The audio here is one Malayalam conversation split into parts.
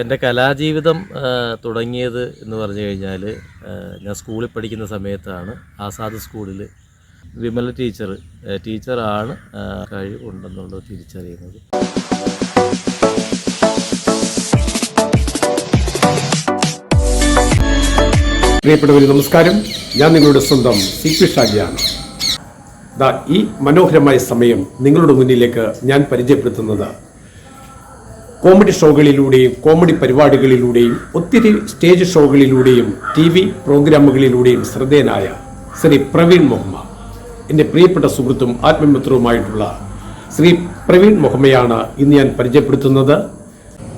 എന്റെ കലാജീവിതം തുടങ്ങിയത് എന്ന് പറഞ്ഞു കഴിഞ്ഞാൽ ഞാൻ സ്കൂളിൽ പഠിക്കുന്ന സമയത്താണ് ആസാദ് സ്കൂളിൽ വിമല ടീച്ചർ ടീച്ചറാണ് കഴിവുണ്ടെന്നുള്ളത് തിരിച്ചറിയുന്നത്. പ്രിയപ്പെട്ടവർ നമസ്കാരം. ഞാൻ നിങ്ങളുടെ സ്വന്തം സി പി ഷാജിയാണ്. ഈ മനോഹരമായ സമയം നിങ്ങളുടെ മുന്നിലേക്ക് ഞാൻ പരിചയപ്പെടുത്തുന്നത് കോമഡി ഷോകളിലൂടെയും കോമഡി പരിപാടികളിലൂടെയും ഒത്തിരി സ്റ്റേജ് ഷോകളിലൂടെയും ടി വി പ്രോഗ്രാമുകളിലൂടെയും ശ്രദ്ധേയനായ ശ്രീ പ്രവീൺ മുഹമ്മ. എന്റെ പ്രിയപ്പെട്ട സുഹൃത്തും ആത്മമിത്രവുമായിട്ടുള്ള ശ്രീ പ്രവീൺ മുഹമ്മയാണ് ഇന്ന് ഞാൻ പരിചയപ്പെടുത്തുന്നത്.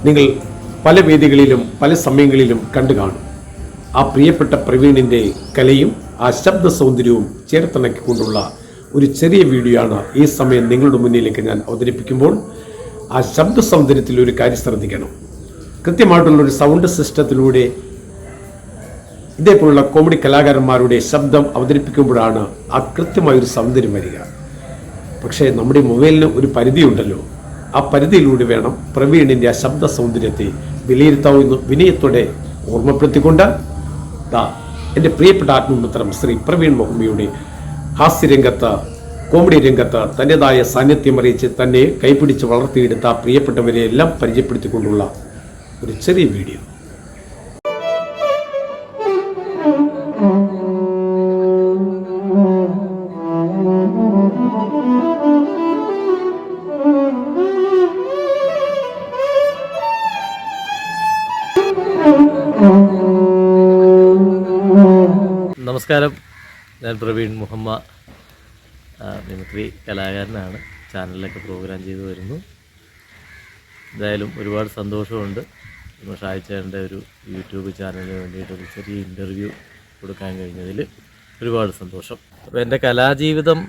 നിങ്ങൾ പല വേദികളിലും പല സമയങ്ങളിലും കണ്ടു കാണും. ആ പ്രിയപ്പെട്ട പ്രവീണിന്റെ കലയും ആ ശബ്ദ സൗന്ദര്യവും ചേർത്തിണക്കിക്കൊണ്ടുള്ള ഒരു ചെറിയ വീഡിയോ ആണ് ഈ സമയം നിങ്ങളുടെ മുന്നിലേക്ക് ഞാൻ അവതരിപ്പിക്കുമ്പോൾ ആ ശബ്ദ സൗന്ദര്യത്തിൽ ഒരു കാര്യം ശ്രദ്ധിക്കണം. കൃത്യമായിട്ടുള്ള ഒരു സൗണ്ട് സിസ്റ്റത്തിലൂടെ ഇതേപോലുള്ള കോമഡി കലാകാരന്മാരുടെ ശബ്ദം അവതരിപ്പിക്കുമ്പോഴാണ് ആ കൃത്യമായ ഒരു സൗന്ദര്യം വരിക. പക്ഷേ നമ്മുടെ മൊബൈലിന് ഒരു പരിധിയുണ്ടല്ലോ. ആ പരിധിയിലൂടെ വേണം പ്രവീണിന്റെ ആ ശബ്ദ സൗന്ദര്യത്തെ വിലയിരുത്താവുന്ന വിനയത്തോടെ ഓർമ്മപ്പെടുത്തിക്കൊണ്ട് എന്റെ പ്രിയപ്പെട്ട ആത്മമിത്രം ശ്രീ പ്രവീൺ മുഹമ്മയുടെ ഹാസ്യരംഗത്ത് കോമഡി രംഗത്ത് തന്റെതായ സാന്നിധ്യം അറിയിച്ച് തന്നെ കൈപിടിച്ച് വളർത്തിയെടുത്ത പ്രിയപ്പെട്ടവരെ എല്ലാം പരിചയപ്പെടുത്തിക്കൊണ്ടുള്ള ഒരു ചെറിയ വീഡിയോ. നമസ്കാരം. ഞാൻ പ്രവീൺ മുഹമ്മ. ആ, മിമിക്രി കലാകാരനാണ്. ചാനലിലൊക്കെ പ്രോഗ്രാം ചെയ്തു വരുന്നു. എന്തായാലും ഒരുപാട് സന്തോഷമുണ്ട്. നമ്മൾ ഒരു യൂട്യൂബ് ചാനലിന് വേണ്ടിയിട്ടൊരു ചെറിയ ഇന്റർവ്യൂ കൊടുക്കാൻ കഴിഞ്ഞതിൽ ഒരുപാട് സന്തോഷം. അപ്പോൾ എന്റെ കലാജീവിതം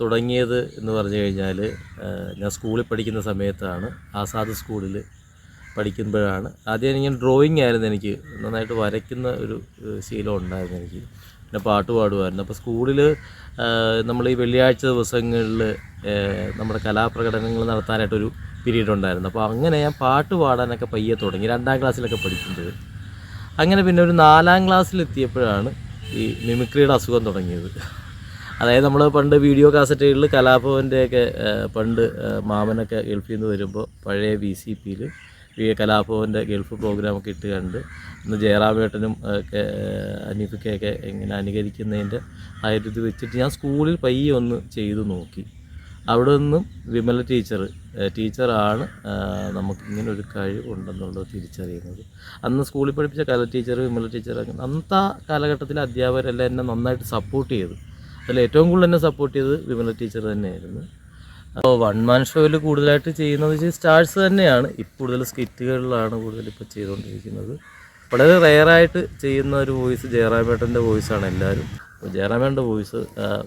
തുടങ്ങിയത് എന്ന് പറഞ്ഞു കഴിഞ്ഞാൽ ഞാൻ സ്കൂളിൽ പഠിക്കുന്ന സമയത്താണ്. ആസാദ് സ്കൂളിൽ പഠിക്കുമ്പോഴാണ്. ആദ്യം ഞാൻ ഡ്രോയിങ് ആയിരുന്നു എനിക്ക്. നന്നായിട്ട് വരയ്ക്കുന്ന ഒരു ശീലം ഉണ്ടായിരുന്നു എനിക്ക്. പിന്നെ പാട്ട് പാടുമായിരുന്നു അപ്പോൾ സ്കൂളിൽ നമ്മൾ ഈ വെള്ളിയാഴ്ച ദിവസങ്ങളിൽ നമ്മുടെ കലാപ്രകടനങ്ങൾ നടത്താനായിട്ടൊരു പീരീഡ് ഉണ്ടായിരുന്നു. അപ്പോൾ അങ്ങനെ ഞാൻ പാട്ട് പാടാനൊക്കെ പയ്യെ തുടങ്ങി. രണ്ടാം ക്ലാസ്സിലൊക്കെ പഠിക്കുന്നത് അങ്ങനെ പിന്നെ ഒരു നാലാം ക്ലാസ്സിലെത്തിയപ്പോഴാണ് ഈ മിമിക്രിയുടെ അസുഖം തുടങ്ങിയത്. അതായത് നമ്മൾ പണ്ട് വീഡിയോ കാസറ്റുകളിൽ കലാഭവന്റെയൊക്കെ പണ്ട് മാമനൊക്കെ ഗൾഫിൽ നിന്ന് വരുമ്പോൾ പഴയ വി സി പിയിൽ കലാഭവന്റെ ഗൾഫ് പ്രോഗ്രാമൊക്കെ ഇട്ട് കണ്ട് ഇന്ന് ജയറാമേട്ടനും ഒക്കെ അനീഫിക്കൊക്കെ എങ്ങനെ അനുകരിക്കുന്നതിന്റെ ആ ഒരു ഇത് വെച്ചിട്ട് ഞാൻ സ്കൂളിൽ പയ്യെ ഒന്ന് ചെയ്തു നോക്കി. അവിടെ നിന്നും വിമല ടീച്ചർ ടീച്ചറാണ് നമുക്കിങ്ങനെ ഒരു കഴിവ് ഉണ്ടെന്നുള്ളത് തിരിച്ചറിയുന്നത്. അന്ന് സ്കൂളിൽ പഠിപ്പിച്ച കല ടീച്ചർ വിമല ടീച്ചർ അങ്ങനെ അന്നത്തെ കാലഘട്ടത്തിലെ അധ്യാപകരെല്ലാം എന്നെ നന്നായിട്ട് സപ്പോർട്ട് ചെയ്തു. അതിൽ ഏറ്റവും കൂടുതൽ എന്നെ സപ്പോർട്ട് ചെയ്തത് വിമല ടീച്ചർ തന്നെയായിരുന്നു. അപ്പോൾ വൺ മാൻ ഷോയിൽ കൂടുതലായിട്ട് ചെയ്യുന്നത് വെച്ചാൽ സ്റ്റാർസ് തന്നെയാണ്. ഇപ്പോൾ കൂടുതൽ സ്കിറ്റുകളിലാണ് കൂടുതൽ ഇപ്പോൾ ചെയ്തുകൊണ്ടിരിക്കുന്നത് വളരെ റെയറായിട്ട് ചെയ്യുന്ന ഒരു വോയിസ് ജയറാമേട്ടന്റെ വോയിസാണ് എല്ലാവരും. അപ്പോൾ ജയറാമേട്ടന്റെ വോയിസ്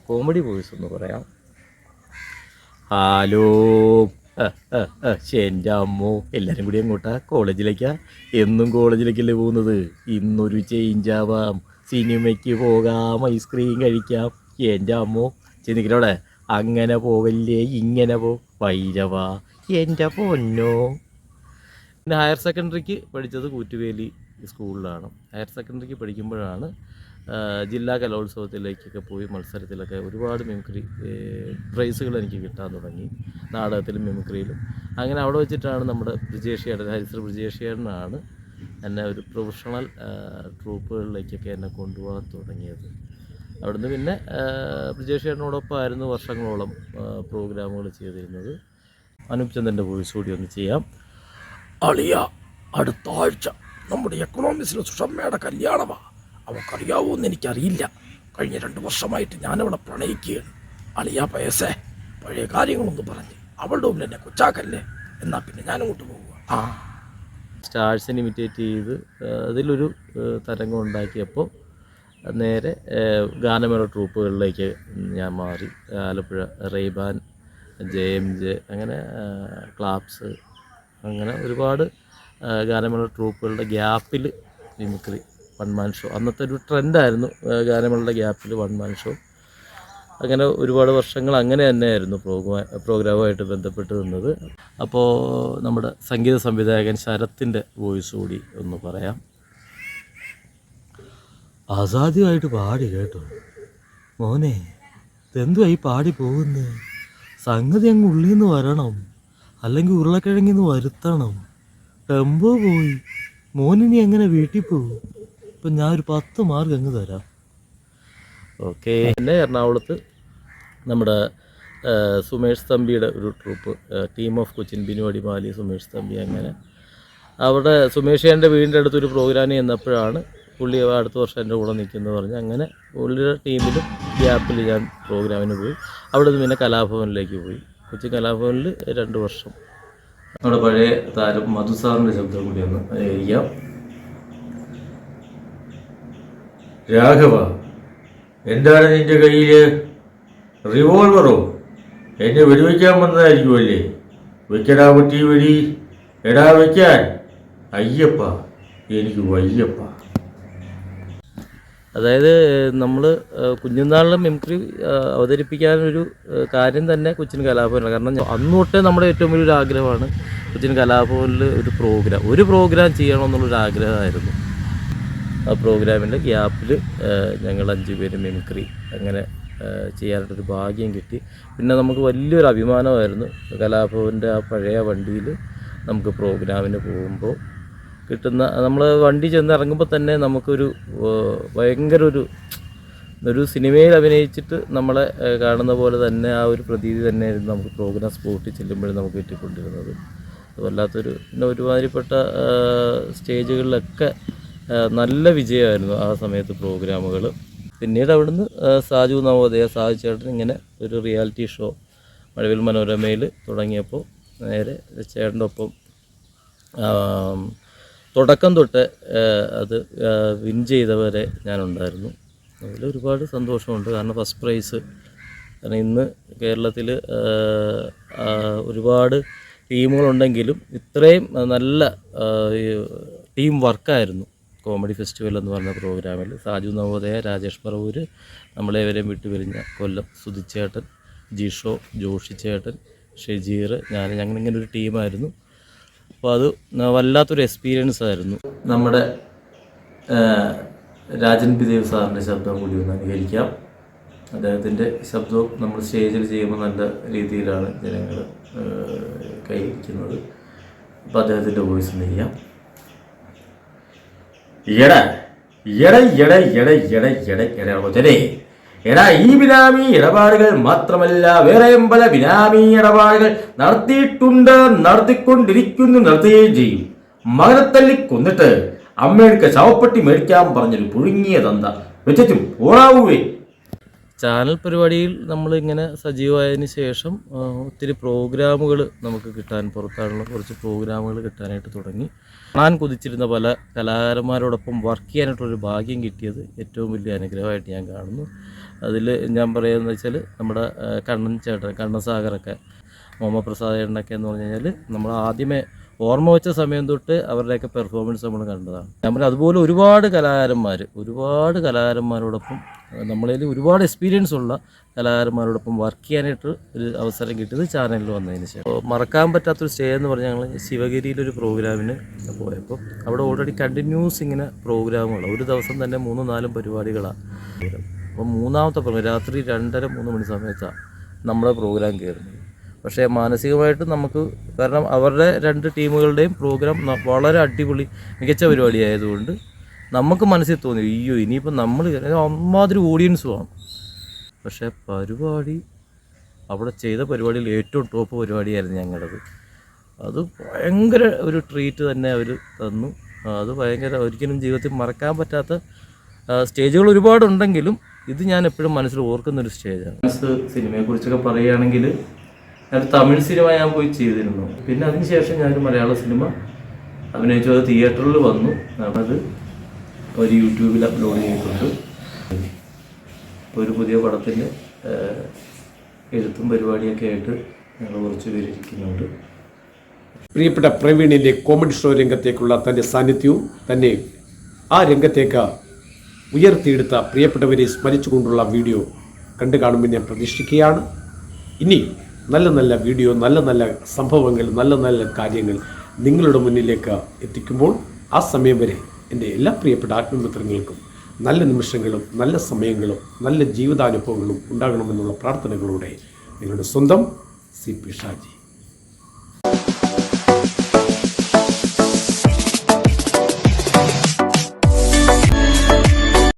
കോമഡി വോയിസ് എന്ന് പറയാം. ഹലോ എന്റെ അമ്മോ. എല്ലാവരും കൂടി അങ്ങോട്ടാ കോളേജിലേക്കാ. എന്നും കോളേജിലേക്കല്ലേ പോകുന്നത്? ഇന്നൊരു ചേഞ്ച് ആവാം. സിനിമയ്ക്ക് പോകാം. ഐസ്ക്രീം കഴിക്കാം. എന്റെ അമ്മോ. ചിന്തിക്കലോടെ അങ്ങനെ പോവല്ലേ ഇങ്ങനെ പോ. വൈരവ എന്റെ പൊന്നോ. പിന്നെ ഹയർ സെക്കൻഡറിക്ക് പഠിച്ചത് കൂറ്റുവേലി സ്കൂളിലാണ്. ഹയർ സെക്കൻഡറിക്ക് പഠിക്കുമ്പോഴാണ് ജില്ലാ കലോത്സവത്തിലേക്കൊക്കെ പോയി മത്സരത്തിലൊക്കെ ഒരുപാട് മിമിക്രി പ്രൈസുകൾ എനിക്ക് കിട്ടാൻ തുടങ്ങി. നാടകത്തിലും മിമിക്രിയിലും അങ്ങനെ അവിടെ വെച്ചിട്ടാണ് നമ്മുടെ ബ്രിജേഷിയേട്ടൻ ഹരിശ്രീ ബ്രിജേഷിയേട്ടനാണ് എന്നെ ഒരു പ്രൊഫഷണൽ ട്രൂപ്പുകളിലേക്കൊക്കെ എന്നെ കൊണ്ടുപോകാൻ തുടങ്ങിയത്. അവിടുന്ന് പിന്നെ ബ്രിജേഷിയേട്ടനോടൊപ്പം ആയിരുന്നു വർഷങ്ങളോളം പ്രോഗ്രാമുകൾ ചെയ്തിരുന്നത്. അനൂപ് ചന്ദ്രന്റെ വോയിസ് കൂടി ഒന്ന് ചെയ്യാം. അളിയ അടുത്ത ആഴ്ച നമ്മുടെ എക്കണോമിക്സിലെ സുഷമ്മയുടെ കല്യാണമാ. അവൾക്കറിയാവോന്ന് എനിക്കറിയില്ല. കഴിഞ്ഞ രണ്ട് വർഷമായിട്ട് ഞാനവളെ പ്രണയിക്കുകയാണ്. അളിയ പയസേ പഴയ കാര്യങ്ങളൊന്നും പറഞ്ഞ്. അവളുടെ മുമ്പിൽ എന്നെ കൊച്ചാക്കല്ലേ? എന്നാൽ പിന്നെ ഞാനങ്ങോട്ട് പോവുക. ആ. സ്റ്റാഴ്സിന് ഇമിറ്റേറ്റ് ചെയ്ത് അതിലൊരു തരംഗം ഉണ്ടാക്കിയപ്പോൾ നേരെ ഗാനമേള ട്രൂപ്പുകളിലേക്ക് ഞാൻ മാറി. Alappuzha Rayban J M J അങ്ങനെ ക്ലാപ്സ് അങ്ങനെ ഒരുപാട് ഗാനമേള ട്രൂപ്പുകളുടെ ഗ്യാപ്പിൽ മിമിക്രി വൺ മാൻ ഷോ. അന്നത്തെ ഒരു ട്രെൻഡായിരുന്നു ഗാനമേളയുടെ ഗ്യാപ്പിൽ വൺ മാൻ ഷോ. അങ്ങനെ ഒരുപാട് വർഷങ്ങൾ അങ്ങനെ തന്നെയായിരുന്നു പ്രോഗ്രാ പ്രോഗ്രാമുമായിട്ട് ബന്ധപ്പെട്ട് നിന്നത്. അപ്പോൾ നമ്മുടെ സംഗീത സംവിധായകൻ ശരത്തിന്റെ വോയിസ് കൂടി ഒന്ന് പറയാം. അസാധ്യമായിട്ട് പാടി കേട്ടോ. മോനെ ഇതെന്തുവായി പാടി പോകുന്നത് സംഗതി അങ്ങ് ഉള്ളിൽ നിന്ന് വരണം. അല്ലെങ്കിൽ ഉരുളക്കിഴങ്ങിൽ നിന്ന് വരുത്തണം. ടെമ്പോ പോയി. മോനിനി എങ്ങനെ വീട്ടിൽ പോകും? ഇപ്പം ഞാൻ ഒരു പത്ത് മാർക്ക് അങ്ങ് തരാം. ഓക്കെ. പിന്നെ എറണാകുളത്ത് നമ്മുടെ സുമേഷ് തമ്പിയുടെ ഒരു troupe team of Cochin Binu Adimali Sumesh Thampi അങ്ങനെ. അവിടെ സുമേഷ് എന്റെ വീടിന്റെ അടുത്തൊരു പ്രോഗ്രാം ചെന്നപ്പോഴാണ് പുള്ളി അടുത്ത വർഷം എന്റെ കൂടെ നിൽക്കുന്നത് പറഞ്ഞ് അങ്ങനെ പുള്ളിയുടെ ടീമിലും ഗ്യാപ്പിൽ ഞാൻ പ്രോഗ്രാമിന് പോയി. അവിടെ നിന്ന് പിന്നെ കലാഭവനിലേക്ക് പോയി. കൊച്ചി കലാഭവനിൽ രണ്ട് വർഷം. നമ്മുടെ പഴയ താരം മധുസാറിന്റെ ശബ്ദം കൂടി ഒന്ന് അനുകരിക്കാം രാഘവ എന്താണ് നിന്റെ കയ്യിൽ റിവോൾവറോ എന്നെ വെടിവെക്കാൻ വന്നതായിരിക്കുമല്ലേ വെക്കടാ കുട്ടി വെടി. എടാ വെക്കാൻ. അയ്യപ്പ എനിക്ക് വയ്യപ്പ. അതായത് നമ്മൾ കുഞ്ഞുനാളിലെ മിമിക്രി അവതരിപ്പിക്കാനൊരു കാര്യം തന്നെ കൊച്ചിൻ കലാഭവനാണ് കാരണം അന്ന് തൊട്ടേ നമ്മുടെ ഏറ്റവും വലിയൊരു ആഗ്രഹമാണ് കൊച്ചിൻ കലാഭവനിൽ ഒരു പ്രോഗ്രാം ഒരു പ്രോഗ്രാം ചെയ്യണമെന്നുള്ളൊരു ആഗ്രഹമായിരുന്നു. ആ പ്രോഗ്രാമിന്റെ ഗ്യാപ്പിൽ ഞങ്ങൾ അഞ്ച് പേര് മിമിക്രി അങ്ങനെ ചെയ്യാനായിട്ടൊരു ഭാഗ്യം കിട്ടി. പിന്നെ നമുക്ക് വലിയൊരു അഭിമാനമായിരുന്നു കലാഭവന്റെ ആ പഴയ വണ്ടിയിൽ നമുക്ക് പ്രോഗ്രാമിന് പോകുമ്പോൾ കിട്ടുന്ന നമ്മൾ വണ്ടി ചെന്ന് ഇറങ്ങുമ്പോൾ തന്നെ നമുക്കൊരു ഭയങ്കര ഒരു ഒരു സിനിമയിൽ അഭിനയിച്ചിട്ട് നമ്മളെ കാണുന്ന പോലെ തന്നെ ആ ഒരു പ്രതീതി തന്നെയായിരുന്നു നമുക്ക് പ്രോഗ്രാം സ്പോട്ടിൽ ചെല്ലുമ്പോഴും നമുക്ക് കിട്ടിക്കൊണ്ടിരുന്നത്. വല്ലാത്തൊരു പിന്നെ ഒരുമാതിരിപ്പെട്ട സ്റ്റേജുകളിലൊക്കെ നല്ല വിജയമായിരുന്നു ആ സമയത്ത് പ്രോഗ്രാമുകൾ. പിന്നീട് അവിടുന്ന് സാജു നവോദയ സാജു ചേട്ടൻ ഇങ്ങനെ ഒരു റിയാലിറ്റി ഷോ മഴവിൽ മനോരമയിൽ തുടങ്ങിയപ്പോൾ നേരെ ചേട്ടന്റെ ഒപ്പം തുടക്കം തൊട്ട് അത് വിൻ ചെയ്തവരെ ഞാനുണ്ടായിരുന്നു. അതിൽ ഒരുപാട് സന്തോഷമുണ്ട്. കാരണം ഫസ്റ്റ് പ്രൈസ് കാരണം ഇന്ന് കേരളത്തിൽ ഒരുപാട് ടീമുകളുണ്ടെങ്കിലും ഇത്രയും നല്ല ടീം വർക്കായിരുന്നു. കോമഡി ഫെസ്റ്റിവൽ എന്ന് പറഞ്ഞ പ്രോഗ്രാമിൽ സാജു നവോദയ രാജേഷ് പറവൂര് നമ്മളേവരെയും വിട്ടുപിരിഞ്ഞ കൊല്ലം സുധിച്ചേട്ടൻ ജിഷോ ജോഷി ചേട്ടൻ ഷെജീർ ഞാൻ ഞങ്ങളിങ്ങനെ ഒരു ടീമായിരുന്നു. അപ്പോൾ അത് വല്ലാത്തൊരു എക്സ്പീരിയൻസ് ആയിരുന്നു. നമ്മുടെ രാജൻ പിദേവ് സാറിന്റെ ശബ്ദം കൂടി ഒന്ന് അനുകരിക്കാം. അദ്ദേഹത്തിന്റെ ശബ്ദവും നമ്മൾ സ്റ്റേജിൽ ചെയ്യുമ്പോൾ നല്ല രീതിയിലാണ് ജനങ്ങൾ കൈവരിക്കുന്നത്. അപ്പോൾ അദ്ദേഹത്തിന്റെ വോയിസ് ഒന്ന് ചെയ്യാം. ഇട ഇട ഇട ഇട ഇട ഇട ഇട ഇട കൊച്ചനെ എടാ ഈ ബിനാമി ഇടപാടുകൾ മാത്രമല്ല വേറെയും പല ബിനാമി ഇടപാടുകൾ നടത്തിയിട്ടുണ്ട് നടത്തിക്കൊണ്ടിരിക്കുന്നു നടത്തുകയും ചെയ്യും. മകനെ തല്ലി കൊന്നിട്ട് അമ്മയെടുക്ക ശവപ്പെട്ടി മേടിക്കാൻ പറഞ്ഞൊരു പുഴുങ്ങിയ തന്ത. വെച്ചും ഓടാവൂവേ. ചാനൽ പരിപാടിയിൽ നമ്മൾ ഇങ്ങനെ സജീവമായതിനു ശേഷം ഒത്തിരി പ്രോഗ്രാമുകൾ നമുക്ക് കിട്ടാൻ പുറത്താണുള്ള കുറച്ച് പ്രോഗ്രാമുകൾ കിട്ടാനായിട്ട് തുടങ്ങി. കാണാൻ കുതിച്ചിരുന്ന പല കലാകാരന്മാരോടൊപ്പം വർക്ക് ചെയ്യാനായിട്ടുള്ളൊരു ഭാഗ്യം കിട്ടിയത് ഏറ്റവും വലിയ അനുഗ്രഹമായിട്ട് ഞാൻ കാണുന്നു. അതിൽ ഞാൻ പറയുന്നത് വെച്ചാൽ നമ്മുടെ കണ്ണൻ ചേട്ടൻ കണ്ണൻ സാഗറൊക്കെ മുഹമ്മദ് ചേട്ടനൊക്കെ എന്ന് പറഞ്ഞു കഴിഞ്ഞാൽ നമ്മൾ ആദ്യമേ ഓർമ്മ വെച്ച സമയം തൊട്ട് അവരുടെയൊക്കെ പെർഫോമൻസ് നമ്മൾ കണ്ടതാണ്. നമ്മൾ അതുപോലെ ഒരുപാട് കലാകാരന്മാർ ഒരുപാട് കലാകാരന്മാരോടൊപ്പം നമ്മളിൽ ഒരുപാട് എക്സ്പീരിയൻസ് ഉള്ള കലാകാരന്മാരോടൊപ്പം വർക്ക് ചെയ്യാനായിട്ട് ഒരു അവസരം കിട്ടിയത് ചാനലിൽ വന്നതിന് ശേഷം. മറക്കാൻ പറ്റാത്തൊരു സ്റ്റേ എന്ന് പറഞ്ഞാൽ ഞങ്ങൾ ശിവഗിരിയിലൊരു പ്രോഗ്രാമിന് പോയപ്പോൾ അവിടെ ഓൾറെഡി കണ്ടിന്യൂസ് ഇങ്ങനെ പ്രോഗ്രാമുകൾ ഒരു ദിവസം തന്നെ മൂന്നും നാലും പരിപാടികളാണ്. അപ്പോൾ മൂന്നാമത്തെ പ്രോഗ്രാം രാത്രി രണ്ടര മൂന്ന് മണി സമയത്താണ് നമ്മുടെ പ്രോഗ്രാം കയറുന്നത് പക്ഷേ മാനസികമായിട്ട് നമുക്ക് കാരണം അവരുടെ രണ്ട് ടീമുകളുടെയും പ്രോഗ്രാം വളരെ അടിപൊളി മികച്ച പരിപാടിയായതുകൊണ്ട് നമുക്ക് മനസ്സിൽ തോന്നി അയ്യോ ഇനിയിപ്പോൾ നമ്മൾ അമ്മാതിരി ഓഡിയൻസും ആണ്. പക്ഷേ പരിപാടി അവിടെ ചെയ്ത പരിപാടിയിൽ ഏറ്റവും ടോപ്പ് പരിപാടിയായിരുന്നു ഞങ്ങളത്. അത് ഭയങ്കര ഒരു ട്രീറ്റ് തന്നെ അവർ തന്നു. അത് ഭയങ്കര ഒരിക്കലും ജീവിതത്തിൽ മറക്കാൻ പറ്റാത്ത സ്റ്റേജുകൾ ഒരുപാടുണ്ടെങ്കിലും ഇത് ഞാൻ എപ്പോഴും മനസ്സിൽ ഓർക്കുന്ന ഒരു സ്റ്റേജാണ് സിനിമയെക്കുറിച്ചൊക്കെ പറയുകയാണെങ്കിൽ ഞാൻ തമിഴ് സിനിമ ഞാൻ പോയി ചെയ്തിരുന്നു. പിന്നെ അതിനുശേഷം ഞാനൊരു മലയാള സിനിമ അഭിനയിച്ചു. അത് തിയേറ്ററിൽ വന്നു. അത് ഒരു യൂട്യൂബിൽ അപ്ലോഡ് ചെയ്തിട്ടുണ്ട്. ഒരു പുതിയ പടത്തിന്റെ എഴുത്തും പരിപാടിയൊക്കെ ആയിട്ട് ഞങ്ങൾ കുറച്ച് പേര് ഇരിക്കുന്നുണ്ട്. പ്രിയപ്പെട്ട പ്രവീണിന്റെ കോമഡി ഷോ രംഗത്തേക്കുള്ള തന്റെ സാന്നിധ്യവും തന്നെ ആ രംഗത്തേക്ക് ഉയർത്തിയെടുത്ത പ്രിയപ്പെട്ടവരെ സ്മരിച്ചുകൊണ്ടുള്ള വീഡിയോ കണ്ടു കാണുമ്പോൾ ഞാൻ പ്രതീക്ഷിക്കുകയാണ്. ഇനി നല്ല നല്ല വീഡിയോ നല്ല നല്ല സംഭവങ്ങൾ നല്ല നല്ല കാര്യങ്ങൾ നിങ്ങളുടെ മുന്നിലേക്ക് എത്തിക്കുമ്പോൾ ആ സമയം വരെ എന്റെ എല്ലാ പ്രിയപ്പെട്ട ആത്മമിത്രങ്ങൾക്കും നല്ല നിമിഷങ്ങളും നല്ല സമയങ്ങളും നല്ല ജീവിതാനുഭവങ്ങളും ഉണ്ടാകണമെന്നുള്ള പ്രാർത്ഥനകളോടെ നിങ്ങളുടെ സ്വന്തം സി പി ഷാജി.